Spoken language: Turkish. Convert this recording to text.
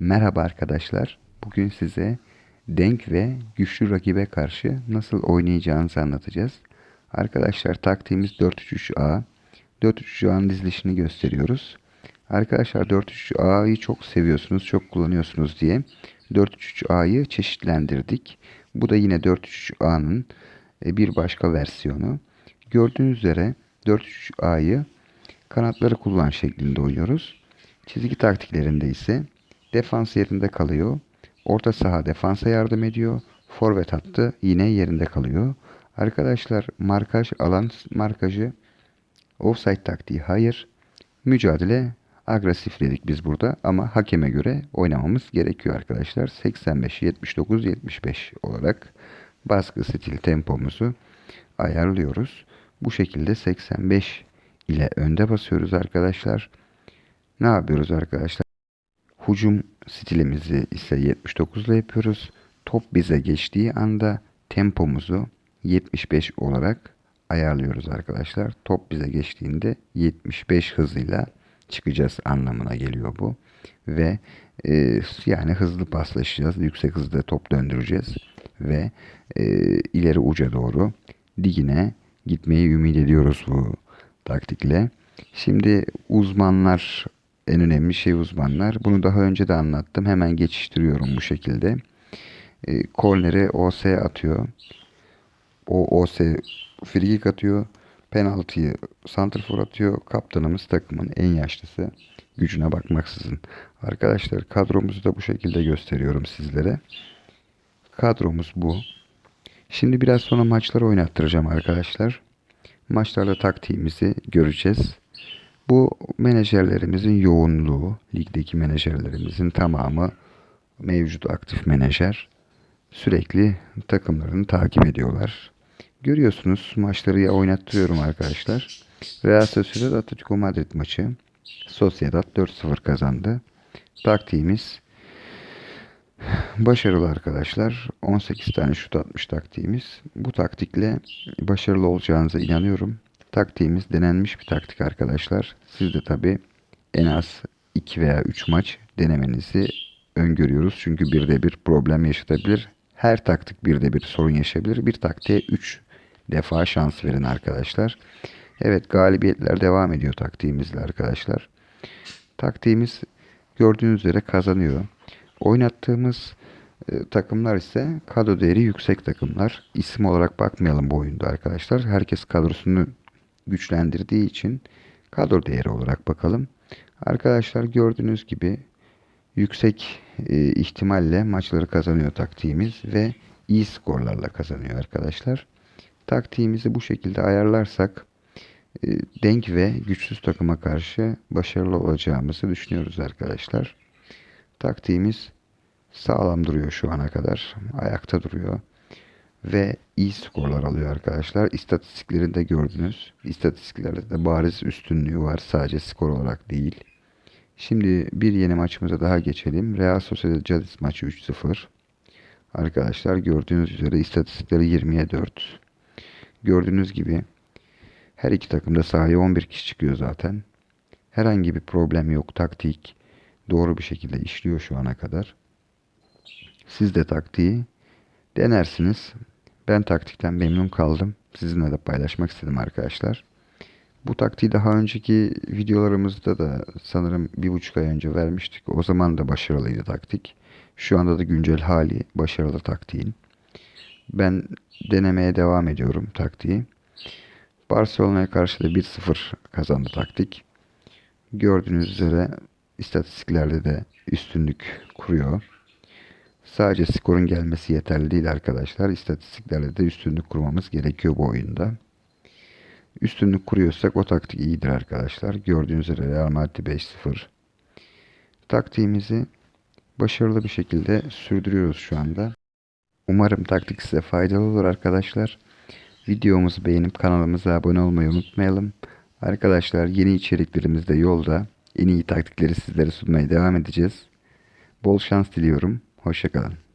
Merhaba arkadaşlar. Bugün size denk ve güçlü rakibe karşı nasıl oynayacağınızı anlatacağız. Arkadaşlar taktiğimiz 4-3-3-A. 4-3-3-A'nın dizilişini gösteriyoruz. Arkadaşlar 4-3-3-A'yı çok seviyorsunuz, çok kullanıyorsunuz diye 4-3-3-A'yı çeşitlendirdik. Bu da yine 4-3-3-A'nın e, bir başka versiyonu. Gördüğünüz üzere 4-3-3-A'yı kanatları kullan şeklinde oynuyoruz. Çizgi taktiklerinde ise defans yerinde kalıyor. Orta saha defansa yardım ediyor. Forvet hattı yine yerinde kalıyor. Arkadaşlar markaj alan markajı offside taktiği hayır. Mücadele agresif dedik biz burada ama hakeme göre oynamamız gerekiyor arkadaşlar. 85 79 75 olarak baskı stil tempomuzu ayarlıyoruz. Bu şekilde 85 ile önde basıyoruz arkadaşlar. Ne yapıyoruz arkadaşlar? Hucum stilimizi ise 79 ile yapıyoruz. Top bize geçtiği anda tempomuzu 75 olarak ayarlıyoruz arkadaşlar. Top bize geçtiğinde 75 hızıyla çıkacağız anlamına geliyor bu. Ve e, yani hızlı paslaşacağız. Yüksek hızda top döndüreceğiz. Ve e, ileri uca doğru digine gitmeyi ümit ediyoruz bu taktikle. Şimdi uzmanlar en önemli şey uzmanlar. Bunu daha önce de anlattım. Hemen geçiştiriyorum bu şekilde. E, korneri OS atıyor. O OS frikik atıyor. Penaltıyı santrfor atıyor. Kaptanımız takımın en yaşlısı. Gücüne bakmaksızın. Arkadaşlar kadromuzu da bu şekilde gösteriyorum sizlere. Kadromuz bu. Şimdi biraz sonra maçları oynattıracağım arkadaşlar. Maçlarda taktiğimizi göreceğiz. Bu menajerlerimizin yoğunluğu, ligdeki menajerlerimizin tamamı mevcut aktif menajer. Sürekli takımlarını takip ediyorlar. Görüyorsunuz maçları ya oynattırıyorum arkadaşlar. Real Sociedad Atletico Madrid maçı. Sociedad 4-0 kazandı. Taktiğimiz başarılı arkadaşlar. 18 tane şut atmış taktiğimiz. Bu taktikle başarılı olacağınıza inanıyorum. Taktiğimiz denenmiş bir taktik arkadaşlar. Siz de tabi en az 2 veya 3 maç denemenizi öngörüyoruz. Çünkü bir de bir problem yaşatabilir. Her taktik bir de bir sorun yaşayabilir. Bir taktiğe 3 defa şans verin arkadaşlar. Evet galibiyetler devam ediyor taktiğimizle arkadaşlar. Taktiğimiz gördüğünüz üzere kazanıyor. Oynattığımız e, takımlar ise kadro değeri yüksek takımlar. İsim olarak bakmayalım bu oyunda arkadaşlar. Herkes kadrosunu güçlendirdiği için kadro değeri olarak bakalım. Arkadaşlar gördüğünüz gibi yüksek e, ihtimalle maçları kazanıyor taktiğimiz ve iyi skorlarla kazanıyor arkadaşlar. Taktiğimizi bu şekilde ayarlarsak e, denk ve güçsüz takıma karşı başarılı olacağımızı düşünüyoruz arkadaşlar. Taktiğimiz sağlam duruyor şu ana kadar. Ayakta duruyor ve iyi skorlar alıyor arkadaşlar. İstatistiklerinde gördünüz. İstatistiklerde de bariz üstünlüğü var. Sadece skor olarak değil. Şimdi bir yeni maçımıza daha geçelim. Real Sociedad Cadiz maçı 3-0. Arkadaşlar gördüğünüz üzere istatistikleri 20'ye 4. Gördüğünüz gibi her iki takımda sahaya 11 kişi çıkıyor zaten. Herhangi bir problem yok. Taktik doğru bir şekilde işliyor şu ana kadar. Siz de taktiği denersiniz. Ben taktikten memnun kaldım. Sizinle de paylaşmak istedim arkadaşlar. Bu taktiği daha önceki videolarımızda da sanırım bir buçuk ay önce vermiştik. O zaman da başarılıydı taktik. Şu anda da güncel hali başarılı taktiğin. Ben denemeye devam ediyorum taktiği. Barcelona'ya karşı da 1-0 kazandı taktik. Gördüğünüz üzere istatistiklerde de üstünlük kuruyor. Sadece skorun gelmesi yeterli değil arkadaşlar. İstatistiklerle de üstünlük kurmamız gerekiyor bu oyunda. Üstünlük kuruyorsak o taktik iyidir arkadaşlar. Gördüğünüz üzere Real Madrid 5-0. Taktiğimizi başarılı bir şekilde sürdürüyoruz şu anda. Umarım taktik size faydalı olur arkadaşlar. Videomuzu beğenip kanalımıza abone olmayı unutmayalım. Arkadaşlar yeni içeriklerimiz de yolda. En iyi taktikleri sizlere sunmaya devam edeceğiz. Bol şans diliyorum. Hoşçakalın.